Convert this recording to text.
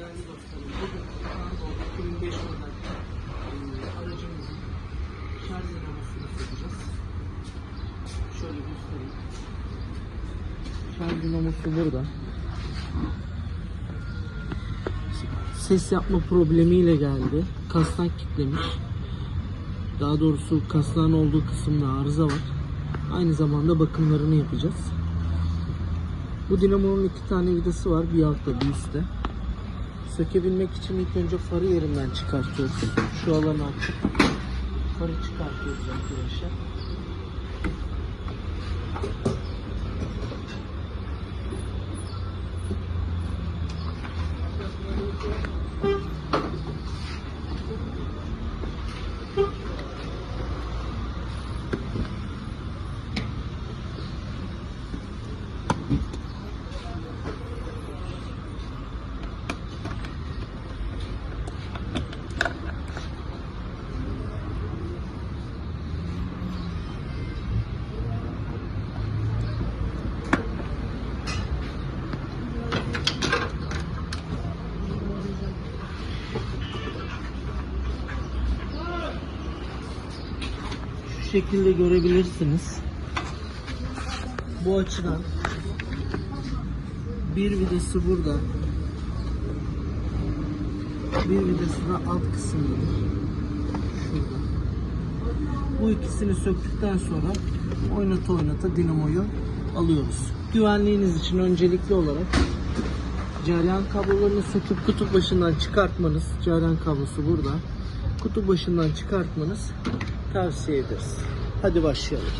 değerli dostlarım. Bugün Lambo 2005 model aracımızın şarj dinamasını sökeceğiz. Şöyle göstereyim. Şarj dinamosu burada. Ses yapma problemiyle geldi. Kasnak kitlemiş. Daha doğrusu kasnağın olduğu kısımda arıza var. Aynı zamanda bakımlarını yapacağız. Bu dinamonun iki tane vidası var. Bir altta bir üstte. Sökebilmek için ilk önce farı yerinden çıkartıyoruz. Şu alanı açıp farı çıkartıyoruz arkadaşlar. Şu şekilde görebilirsiniz. Bu açıdan bir vidası burada. Bir vidası da alt kısımdadır. Şurada. Bu ikisini söktükten sonra oynata oynata dinamoyu alıyoruz. Güvenliğiniz için öncelikli olarak Cereyan kablolarını söküp kutup başından çıkartmanız, cereyan kablosu burada. Kutup başından çıkartmanız tavsiye ederiz. Hadi başlayalım.